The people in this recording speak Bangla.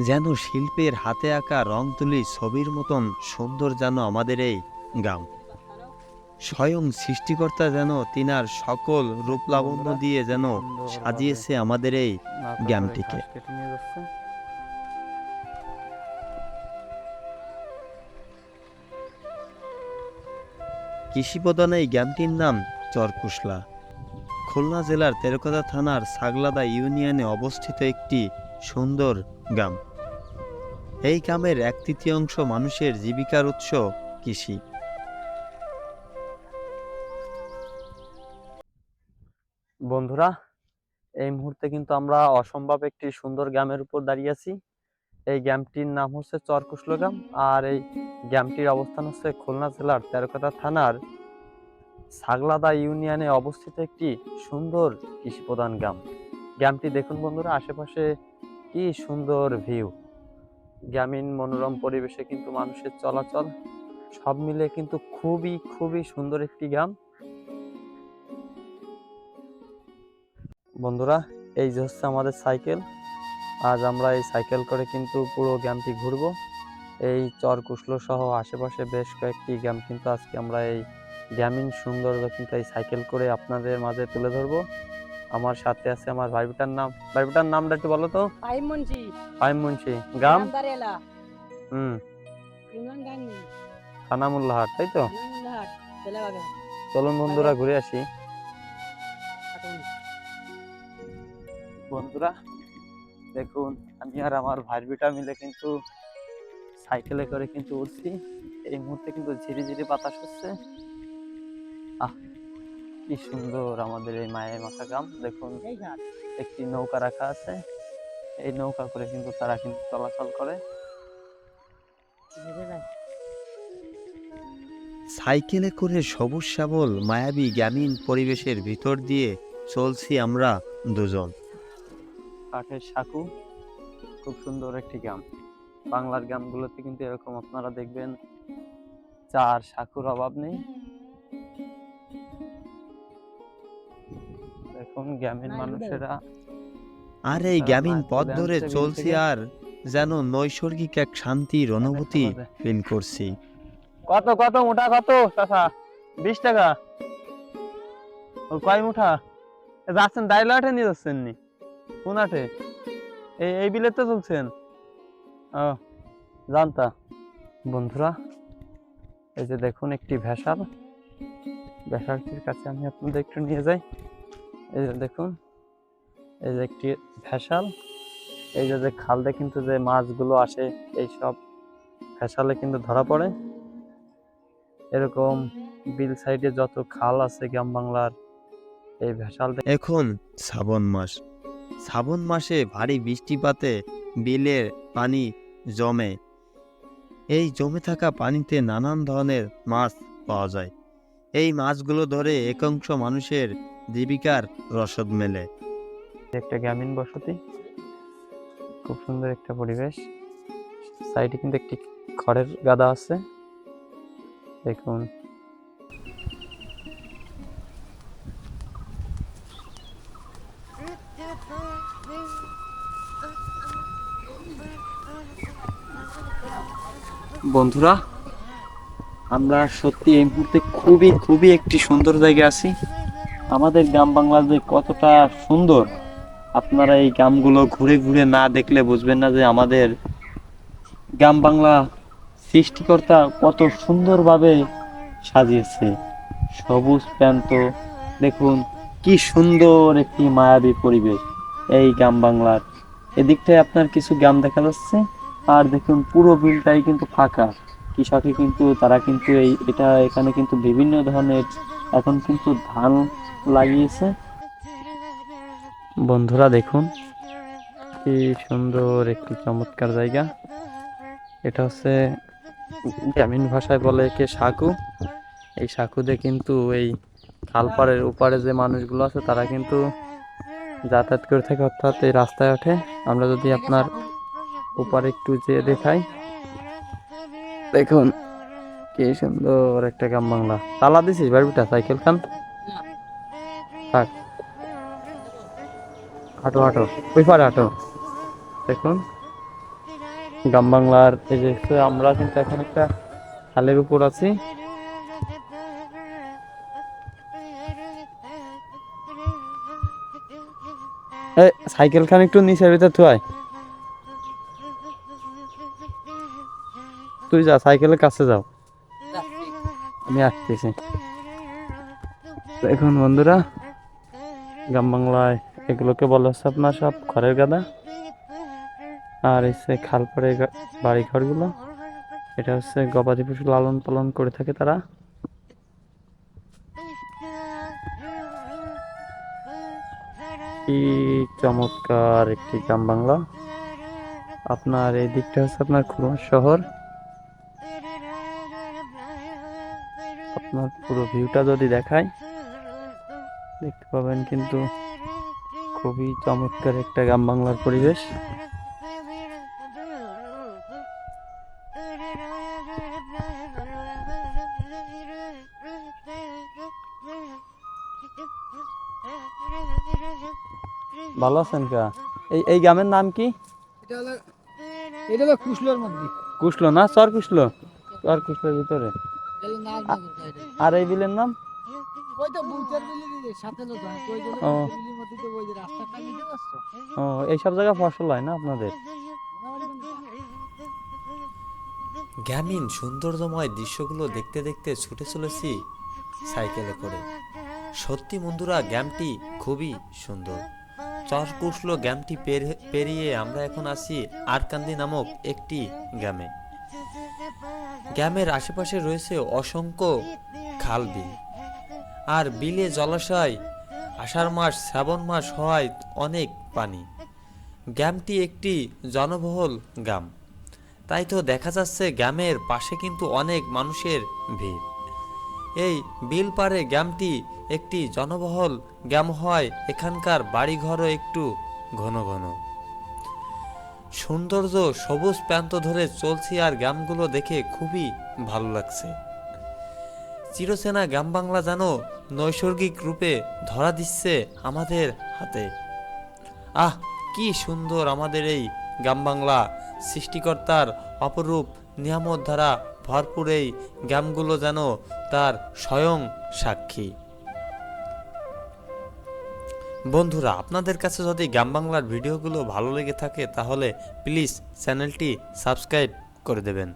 যেন শিল্পের হাতে আঁকা রং তুলি ছবির মতন সুন্দর যেন আমাদের এই গ্রাম স্বয়ং সৃষ্টিকর্তা যেন তিনার সকল রূপ লাবণ্য দিয়ে যেন সাজিয়েছে আমাদের এই গ্রামটিকে। কৃষিপ্রধান এই গ্রামটির নাম চরকুশলা খুলনা জেলার তেরকদা থানার সাগলাদা ইউনিয়নে অবস্থিত একটি সুন্দর গ্রাম। এই গ্রামের এক তৃতীয়াংশ মানুষের জীবিকার উৎস কৃষি। বন্ধুরা, এই মুহূর্তে কিন্তু আমরা অসম্ভব একটি সুন্দর গ্রামের উপর দাঁড়িয়ে আছি। এই গ্রামটির নাম হচ্ছে চরকুশল গ্রাম আর এই গ্রামটির অবস্থান হচ্ছে খুলনা জেলার তেরকথা থানার সাগলাদা ইউনিয়নে অবস্থিত একটি সুন্দর কৃষি প্রধান গ্রাম। গ্রামটি দেখুন বন্ধুরা, আশেপাশে কি সুন্দর ভিউ গ্রামীণ মনোরম পরিবেশে কিন্তু মানুষের চলাচল, সব মিলে কিন্তু খুবই খুবই সুন্দর একটি গ্রাম। বন্ধুরা, এই যে হচ্ছে আমাদের সাইকেল। আজ আমরা এই সাইকেল করে কিন্তু পুরো গ্রামটি ঘুরবো। এই চর কুশলো সহ আশেপাশে বেশ কয়েকটি গ্রাম কিন্তু আজকে আমরা এই গ্রামীণ সৌন্দর্য কিন্তু এই সাইকেল করে আপনাদের মাঝে তুলে ধরবো। আমার সাথে আছে আমার ভাইবিটার নাম ভাইবিটার নামটা একটু বলো তো। পাইম মুন্সি মুন্সি গ্রাম দারেলা হুম। ইমরান গাঙ্গি তাই তো? চলুন বন্ধুরা ঘুরে আসি। বন্ধুরা দেখুন আমি আর আমার ভাইবিটা মিলে কিন্তু সাইকেলে করে কিন্তু উঠছি। এই মুহূর্তে কিন্তু ঝিরি ঝিরি বাতাস হচ্ছে। আহ কি সুন্দর আমাদের এই মায়ের মাথা গ্রাম দেখুন একটি নৌকা রাখা আছে। এই নৌকা করে কিন্তু তারা কিন্তু চলাচল করে। সাইকেলে করে সবুজ শ্যাবল মায়াবী গ্রামীণ পরিবেশের ভিতর দিয়ে চলছি আমরা দুজন। কাঠের সাঁকু খুব সুন্দর একটি গ্রাম। বাংলার গ্রামগুলোতে কিন্তু এরকম আপনারা দেখবেন চার সাঁকুর অভাব নেই। গ্রামের নাই, মানুষেরা আর এই গ্রামীণ পথ ধরে চলছি আর যেন নৈসর্গিক এক শান্তির অনুভূতি ফিল করছি। কত কত মোটা কত? চাচা বিশ টাকা। ওর কয় মুঠা? যাচ্ছেন ডাইলা আঠে নিয়ে যাচ্ছেন নি? কোন আঠে এই এই বিলে তো চলছেন। ও জানতা বন্ধুরা এই যে দেখুন একটি ভেসাল। ভেসালটির কাছে আমি আপনাদের একটু নিয়ে যাই। এই যে দেখুন, এই যে একটি ভেসাল, এই যে খালতে কিন্তু যে মাছগুলো আসে, এই সব ভেসালে কিন্তু ধরা পড়ে। এরকম বিল সাইডে যত খাল আছে গ্রাম বাংলার, এই ভেসাল এখন শ্রাবণ মাস। শ্রাবণ মাসে ভারী বৃষ্টিপাতে বিলের পানি জমে। এই জমে থাকা পানিতে নানান ধরনের মাছ পাওয়া যায়। এই মাছগুলো ধরে একাংশ মানুষের জীবিকার রসদ মেলে। একটা গ্রামীণ বসতি খুব সুন্দর একটা পরিবেশ। সাইডে কিন্তু একটি খড়ের গাদা আছে। দেখুন। বন্ধুরা আমরা সত্যি এই মুহূর্তে খুবই খুবই একটি সুন্দর জায়গায় আছি। আমাদের গ্রাম বাংলা যে কতটা সুন্দর, আপনারা এই গ্রামগুলো ঘুরে ঘুরে না দেখলে বুঝবেন না যে আমাদের গ্রাম বাংলা সৃষ্টিকর্তা কত সুন্দরভাবে সাজিয়েছে। সবুজ প্রান্ত, দেখুন কি সুন্দর একটি মায়াবী পরিবেশ এই গ্রাম বাংলার। এদিকটায় আপনার কিছু গ্রাম দেখা যাচ্ছে, আর দেখুন পুরো বিলটাই কিন্তু ফাঁকা। কৃষকে কিন্তু, তারা কিন্তু এই, এটা এখানে কিন্তু বিভিন্ন ধরনের, এখন কিন্তু ধান লাগিয়েছে। বন্ধুরা দেখুন, কি সুন্দর একটি চমৎকার জায়গা। এটা হচ্ছে গ্রামীণ ভাষায় বলে একে সাকু। এই সাকুতে কিন্তু এই খালপাড়ের ওপারে যে মানুষগুলো আছে, তারা কিন্তু যাতায়াত করে থাকে, অর্থাৎ এই রাস্তায় ওঠে। আমরা যদি আপনার ওপারে একটু যেয়ে দেখাই। দেখুন, কি সুন্দর একটা গ্রাম বাংলা। তালা দিছিস বাড়িটা সাইকেল খান? হাঁটো হাঁটো। ওই পারে হাঁটো। দেখুন। গ্রাম বাংলার এই যে আমরা কিন্তু এখন একটা খালের উপর আছি। সাইকেল খান একটু নিচের ভিতর থুয়াই। তুই যা, সাইকেলের কাছে যাও। আমি আসতেছি। এখন বন্ধুরা গ্রাম বাংলায় এগুলোকে বলা হচ্ছে আপনার সব খড়ের গাদা। আর এসে খাল পরে বাড়ি ঘরগুলো এটা হচ্ছে গবাদি পশু লালন পালন করে থাকে তারা। কি চমৎকার একটি গ্রাম বাংলা। আপনার এই দিকটা হচ্ছে আপনার খুলনা শহর। আপনার পুরো ভিউটা যদি দেখায় দেখতে পাবেন কিন্তু খুবই চমৎকার একটা গ্রাম বাংলার পরিবেশ। ভালো আছেন কা? এই এই গ্রামের নাম কি? এটা হলো এটা হলো কুশলোর মধ্যে কুশলো না? চর কুশলো চর কুশলোর ভিতরে আর এই বিলের নাম? ও। এইসব জায়গায় ফসল হয় না আপনাদের? গ্রামীণ সৌন্দর্যময় দৃশ্যগুলো দেখতে দেখতে ছুটে চলেছি সাইকেলে করে। সত্যি বন্ধুরা গ্রামটি খুবই সুন্দর। চরকুশলো গ্রামটি পের- পেরিয়ে আমরা এখন আছি আরকান্দি নামক একটি গ্রামে। গ্রামের আশেপাশে রয়েছে অসংখ্য খাল বিল। আর বিলে জলাশয়। আষাঢ় মাস, শ্রাবণ মাস হওয়ায় অনেক পানি। গ্রামটি একটি জনবহুল গ্রাম। তাই তো দেখা যাচ্ছে গ্রামের পাশে কিন্তু অনেক মানুষের ভিড়। এই বিল পারে গ্রামটি একটি জনবহুল গ্রাম হয়। এখানকার বাড়িঘরও একটু ঘন ঘন। সৌন্দর্য সবুজ প্রান্ত ধরে চলছি আর গ্রামগুলো দেখে খুবই ভালো লাগছে। চিরচেনা গ্রাম বাংলা যেন নৈসর্গিক রূপে ধরা দিচ্ছে আমাদের হাতে। আহ, কি সুন্দর আমাদের এই গ্রাম বাংলা সৃষ্টিকর্তার অপরূপ নিয়ামত দ্বারা ভরপুর এই গ্রামগুলো যেন তার স্বয়ং সাক্ষী। বন্ধুরা, আপনাদের কাছে যদি গ্রাম বাংলার ভিডিওগুলো ভালো লেগে থাকে, তাহলে প্লিজ চ্যানেলটি সাবস্ক্রাইব করে দেবেন।